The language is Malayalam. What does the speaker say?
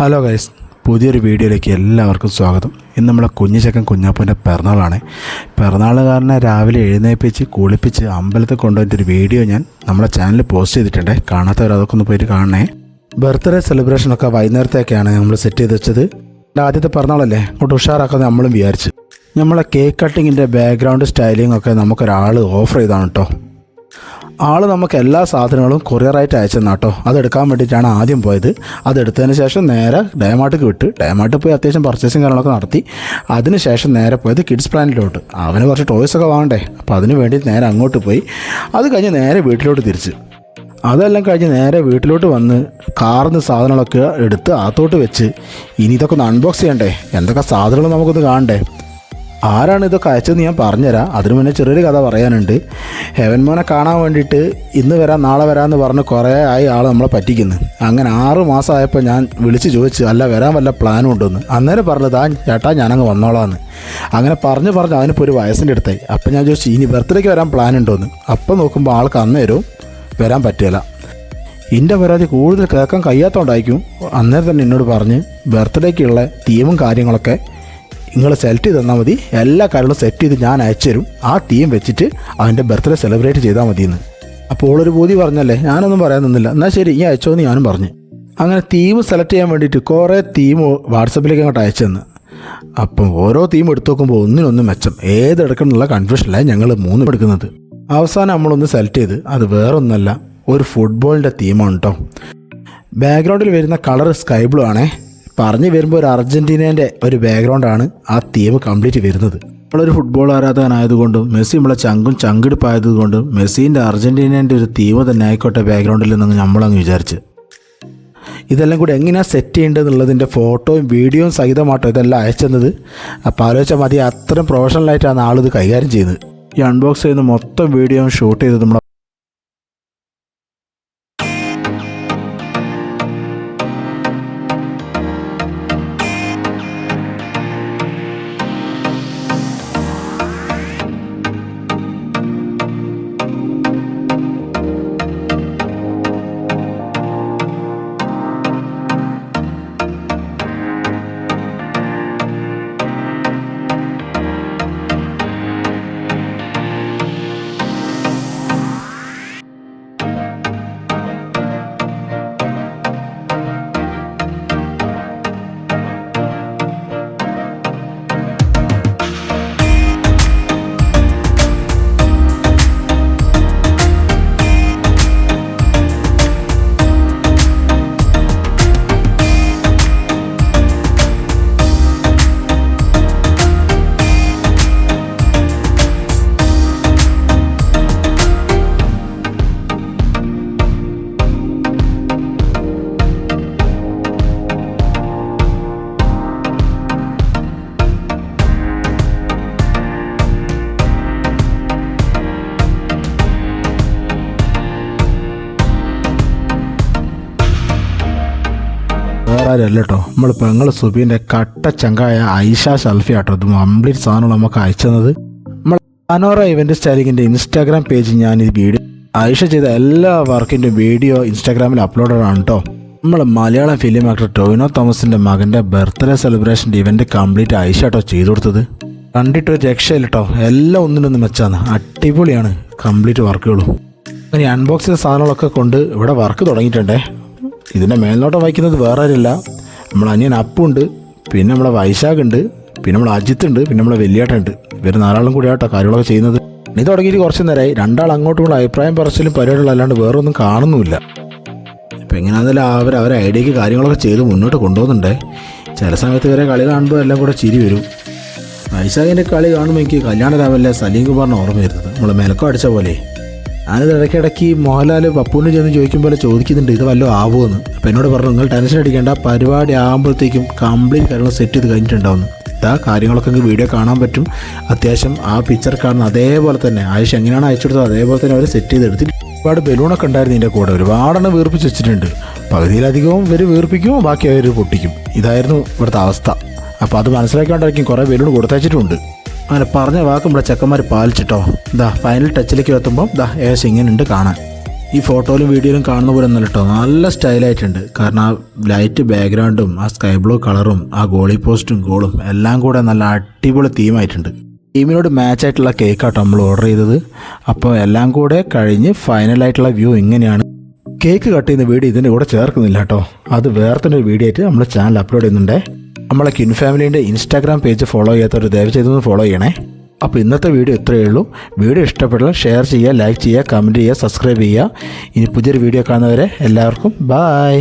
ഹലോ ഗൈസ് പുതിയൊരു വീഡിയോയിലേക്ക് എല്ലാവർക്കും സ്വാഗതം. ഇന്ന് നമ്മളെ കുഞ്ഞിച്ചക്കൻ കുഞ്ഞാപ്പൂന്റെ പിറന്നാളാണ്. പിറന്നാളുകാരനെ രാവിലെ എഴുന്നേൽപ്പിച്ച് കുളിപ്പിച്ച് അമ്പലത്തിൽ കൊണ്ടുപോയിട്ടൊരു വീഡിയോ ഞാൻ നമ്മളെ ചാനലിൽ പോസ്റ്റ് ചെയ്തിട്ടുണ്ട്. കാണാത്തവർ അതൊക്കെ ഒന്ന് പോയിട്ട് കാണണേ. ബർത്ത്ഡേ സെലിബ്രേഷനൊക്കെ വൈകുന്നേരത്തേക്കാണ് നമ്മൾ സെറ്റ് ചെയ്ത് വെച്ചത്. ആദ്യത്തെ പിറന്നാളല്ലേ? അങ്ങോട്ട് ഉഷാറാക്കാൻ നമ്മളും വിചാരിച്ചു. നമ്മളെ കേക്ക് കട്ടിങ്ങിന്റെ ബാക്ക്ഗ്രൗണ്ട് സ്റ്റൈലിംഗ് ഒക്കെ നമുക്കൊരാൾ ഓഫർ ചെയ്താണ് കേട്ടോ ആൾ നമുക്ക് എല്ലാ സാധനങ്ങളും കൊറിയറായിട്ട് അയച്ചെന്നാ കേട്ടോ അതെടുക്കാൻ വേണ്ടിയിട്ടാണ് ആദ്യം പോയത്. അതെടുത്തതിന് ശേഷം നേരെ ഡയമാർട്ടിക്ക് വിട്ട് ഡയമാർട്ടിൽ പോയി അത്യാവശ്യം പർച്ചേസിങ് കാര്യങ്ങളൊക്കെ നടത്തി. അതിന് ശേഷം നേരെ പോയത് കിഡ്സ് പ്ലാനിലോട്ട് അവന് കുറച്ച് ടോയ്സ് ഒക്കെ വാങ്ങണ്ടേ? അപ്പോൾ അതിന് വേണ്ടി നേരെ അങ്ങോട്ട് പോയി. അത് കഴിഞ്ഞ് നേരെ വീട്ടിലോട്ട് തിരിച്ച്. അതെല്ലാം കഴിഞ്ഞ് നേരെ വീട്ടിലോട്ട് വന്ന് കാറിന്ന് സാധനങ്ങളൊക്കെ എടുത്ത് അകത്തോട്ട് വെച്ച് ഇനി ഇതൊക്കെ ഒന്ന് അൺബോക്സ് ചെയ്യണ്ടേ? എന്തൊക്കെ സാധനങ്ങൾ നമുക്കൊന്ന് കാണണ്ടേ? ആരാണ് ഇതൊക്കെ അയച്ചതെന്ന് ഞാൻ പറഞ്ഞുതരാം. അതിനു മുന്നേ ചെറിയൊരു കഥ പറയാനുണ്ട്. ഹെവൻ മോനെ കാണാൻ വേണ്ടിയിട്ട് ഇന്ന് വരാം നാളെ വരാമെന്ന് പറഞ്ഞ് കുറേ ആയി ആൾ നമ്മളെ പറ്റിക്കുന്നു. അങ്ങനെ ആറ് മാസമായപ്പോൾ ഞാൻ വിളിച്ച് ചോദിച്ചു അല്ല വരാൻ വല്ല പ്ലാനും ഉണ്ടെന്ന്? അന്നേരം പറഞ്ഞത് ആ ചേട്ടാ ഞാനങ്ങ് വന്നോളാന്ന്. അങ്ങനെ പറഞ്ഞു പറഞ്ഞ് അവനിപ്പോൾ ഒരു വയസ്സിന്റെ അടുത്തായി. അപ്പം ഞാൻ ചോദിച്ചു ഇനി ബർത്ത്ഡേക്ക് വരാൻ പ്ലാൻ ഉണ്ടോന്ന്? അപ്പം നോക്കുമ്പോൾ ആൾക്ക് അന്നേരവും വരാൻ പറ്റില്ല എന്റെ പരാതി കൂടുതൽ കേൾക്കാൻ കഴിയാത്തതുകൊണ്ടായിരിക്കും അന്നേരം തന്നെ എന്നോട് പറഞ്ഞ് ബർത്ത്ഡേക്കുള്ള തീമും കാര്യങ്ങളൊക്കെ നിങ്ങൾ സെലക്ട് ചെയ്ത് തന്നാൽ മതി. എല്ലാ കാര്യങ്ങളും സെറ്റ് ചെയ്ത് ഞാൻ അയച്ചു തരും. ആ തീം വെച്ചിട്ട് അവന്റെ ബർത്ത്ഡേ സെലിബ്രേറ്റ് ചെയ്താൽ മതിയെന്ന്. അപ്പോൾ ഒരു ബോധി പറഞ്ഞല്ലേ? ഞാനൊന്നും പറയാൻ നിന്നില്ല. എന്നാൽ ശരി ഈ അയച്ചോ എന്ന് ഞാനും പറഞ്ഞു. അങ്ങനെ തീം സെലക്ട് ചെയ്യാൻ വേണ്ടിയിട്ട് കുറേ തീം വാട്സപ്പിലേക്ക് അങ്ങോട്ട് അയച്ചു തന്നു അപ്പം ഓരോ തീം എടുത്തു നോക്കുമ്പോൾ ഒന്നിനൊന്നും മെച്ചം. ഏതെടുക്കണമെന്നുള്ള കൺഫ്യൂഷനിലാണ് ഞങ്ങൾ മൂന്ന് എടുക്കുന്നത്. അവസാനം നമ്മളൊന്ന് സെലക്ട് ചെയ്ത് അത് വേറൊന്നല്ല ഒരു ഫുട്ബോളിന്റെ തീമാണ് കേട്ടോ ബാക്ക്ഗ്രൗണ്ടിൽ വരുന്ന കളർ സ്കൈ ബ്ലൂ ആണേ. പറഞ്ഞു വരുമ്പോൾ ഒരു അർജന്റീനേന്റെ ഒരു ബാക്ക്ഗ്രൗണ്ടാണ് ആ തീം കംപ്ലീറ്റ് വരുന്നത്. നമ്മളൊരു ഫുട്ബോൾ ആരാധകനായതുകൊണ്ടും മെസ്സി നമ്മളെ ചങ്കും ചങ്കിടിപ്പായതുകൊണ്ടും മെസ്സിന്റെ അർജന്റീനേന്റെ ഒരു തീം തന്നെ ആയിക്കോട്ടെ ബാക്ക്ഗ്രൗണ്ടിൽ നിന്ന് നമ്മളങ്ങ് വിചാരിച്ച്. ഇതെല്ലാം കൂടി എങ്ങനെയാണ് സെറ്റ് ചെയ്യേണ്ടതെന്നുള്ളതിന്റെ ഫോട്ടോയും വീഡിയോയും സഹിതമാട്ടോ ഇതെല്ലാം അയച്ചെന്നത്. അപ്പോൾ ആലോചിച്ചാൽ മതി അത്രയും പ്രൊഫഷണലായിട്ടാണ് ആളിത് കൈകാര്യം ചെയ്യുന്നത്. ഈ അൺബോക്സ് ചെയ്യുന്ന മൊത്തം വീഡിയോയും ഷൂട്ട് ചെയ്തത് നമ്മുടെ ആരല്ല കേട്ടോ നമ്മൾ പെങ്ങൾ സുബീന്റെ കട്ട ചങ്കായ ഐഷ ഷൽഫി ആട്ടോ ഇത് കംപ്ലീറ്റ് സാധനങ്ങൾ നമുക്ക് അയച്ചത് നമ്മൾ അനോറ ഇവന്റ് സ്റ്റൈലിങ്ങിന്റെ ഇൻസ്റ്റാഗ്രാം പേജ് ഞാൻ ഈ വീഡിയോ ഐഷ ചെയ്ത എല്ലാ വർക്കിന്റെ വീഡിയോ ഇൻസ്റ്റാഗ്രാമിൽ അപ്ലോഡഡ് ആണ് കേട്ടോ നമ്മൾ മലയാളം ഫിലിം ആക്ടർ ടോവിനോ തോമസിന്റെ മകന്റെ ബർത്ത്ഡേ സെലിബ്രേഷന്റെ ഇവന്റ് കംപ്ലീറ്റ് ഐഷ കേട്ടോ ചെയ്തു കൊടുത്തത്. കണ്ടിട്ട് ഒരു രക്ഷയില്ല കേട്ടോ എല്ലാം ഒന്നിനൊന്നും മെച്ചാണ്. അടിപൊളിയാണ്. കംപ്ലീറ്റ് വർക്കുകളും അങ്ങനെ അൺബോക്സ് ചെയ്ത സാധനങ്ങളൊക്കെ കൊണ്ട് ഇവിടെ വർക്ക് തുടങ്ങിയിട്ടുണ്ടേ. ഇതിന്റെ മേൽനോട്ടം വഹിക്കുന്നത് വേറെ ആരില്ല നമ്മുടെ അനിയൻ അപ്പുണ്ട് പിന്നെ നമ്മളെ വൈശാഖ് ഉണ്ട് പിന്നെ നമ്മളെ അജിത്ത് ഉണ്ട് പിന്നെ നമ്മളെ വലിയേട്ടുണ്ട് ഇവർ നാലാളും കൂടി ആട്ടോ കാര്യങ്ങളൊക്കെ ചെയ്യുന്നത്. ഇനി തുടങ്ങിയിട്ട് കുറച്ച് നേരമായി. രണ്ടാൾ അങ്ങോട്ടും കൂടെ അഭിപ്രായം പറച്ചിലും പരിപാടികളും അല്ലാണ്ട് വേറെ ഒന്നും കാണുന്നുമില്ല. ഇപ്പം എങ്ങനെയാണെങ്കിലും അവർ അവരെ ഐഡിയക്ക് കാര്യങ്ങളൊക്കെ ചെയ്ത് മുന്നോട്ട് കൊണ്ടുപോകുന്നുണ്ടേ. ചില സമയത്ത് വരെ കളി കാണുമ്പോൾ എല്ലാം കൂടെ ചിരി വരും. വൈശാഖിന്റെ കളി കാണുമ്പോൾ എനിക്ക് കല്യാണ രാമല്ലേ സലീം കുമാറിന് ഓർമ്മ വരുന്നത്. നമ്മൾ മെലക്കം അടിച്ച പോലെ. ഞാനിത് ഇടയ്ക്കിടയ്ക്ക് മോഹൻലാൽ പപ്പുവിന് ചെന്ന് ചോദിക്കും പോലെ ചോദിക്കുന്നുണ്ട് ഇത് വല്ലതും ആവുമെന്ന് അപ്പോൾ എന്നോട് പറഞ്ഞു നിങ്ങൾ ടെൻഷൻ അടിക്കേണ്ട പരിപാടി ആകുമ്പോഴത്തേക്കും കംപ്ലീറ്റ് കാര്യങ്ങൾ സെറ്റ് ചെയ്ത് കഴിഞ്ഞിട്ടുണ്ടാവുന്നു ഇതാ കാര്യങ്ങളൊക്കെ നിങ്ങൾക്ക് വീഡിയോ കാണാൻ പറ്റും. അത്യാവശ്യം ആ പിക്ചർ കാണുന്ന അതേപോലെ തന്നെ ആയുഷ് എങ്ങനെയാണ് അയച്ചു കൊടുത്തത് അതേപോലെ തന്നെ അവർ സെറ്റ് ചെയ്ത് എടുത്തിട്ട് ഒരുപാട് ബലൂണൊക്കെ ഉണ്ടായിരുന്നു ഇതിന്റെ കൂടെ. ഒരുപാടെണ്ണം വീർപ്പിച്ച് വെച്ചിട്ടുണ്ട്. പകുതിയിലധികവും ഇവർ വീർപ്പിക്കും ബാക്കി അവർ പൊട്ടിക്കും. ഇതായിരുന്നു ഇവിടുത്തെ അവസ്ഥ. അപ്പോൾ അത് മനസ്സിലാക്കിക്കൊണ്ടായിരിക്കും കുറേ ബലൂൺ കൊടുത്തയച്ചിട്ടുണ്ട്. അങ്ങനെ പറഞ്ഞ വാക്ക് നമ്മുടെ ചെക്കന്മാർ പാലിച്ചിട്ടോ. ദാ ഫൈനൽ ടച്ചിലേക്ക് എത്തുമ്പോൾ ദാ ഏകദേശം ഇങ്ങനെ ഉണ്ട് കാണാൻ. ഈ ഫോട്ടോയിലും വീഡിയോയിലും കാണുന്ന പോലെ ഒന്നല്ല കേട്ടോ നല്ല സ്റ്റൈലായിട്ടുണ്ട് കാരണം ആ ലൈറ്റ് ബാക്ക്ഗ്രൗണ്ടും ആ സ്കൈ ബ്ലൂ കളറും ആ ഗോളി പോസ്റ്റും ഗോളും എല്ലാം കൂടെ നല്ല അടിപൊളി തീമായിട്ടുണ്ട് ടീമിനോട് മാച്ച് ആയിട്ടുള്ള കേക്ക് കേക്കാട്ടോ നമ്മൾ ഓർഡർ ചെയ്തത്. അപ്പോൾ എല്ലാം കൂടെ കഴിഞ്ഞ് ഫൈനലായിട്ടുള്ള വ്യൂ ഇങ്ങനെയാണ്. കേക്ക് കട്ട് ചെയ്യുന്ന വീഡിയോ ഇതിന്റെ കൂടെ ചേർക്കുന്നില്ല കേട്ടോ അത് വേറെ തന്നെ ഒരു വീഡിയോ ആയിട്ട് നമ്മൾ ചാനൽ അപ്ലോഡ് ചെയ്യുന്നുണ്ട്. നമ്മളെ കിൻ ഫാമിലീന്റെ ഇൻസ്റ്റാഗ്രാം പേജ് ഫോളോ ചെയ്യാത്തവർ ദയവ് ചെയ്തൊന്ന് ഫോളോ ചെയ്യണേ. അപ്പോൾ ഇന്നത്തെ വീഡിയോ ഇത്രയേ ഉള്ളൂ. വീഡിയോ ഇഷ്ടപ്പെട്ടാൽ ഷെയർ ചെയ്യുക ലൈക്ക് ചെയ്യുക കമന്റ് ചെയ്യുക സബ്സ്ക്രൈബ് ചെയ്യുക. ഇനി പുതിയൊരു വീഡിയോ കാണുന്നവരെ എല്ലാവർക്കും ബായ്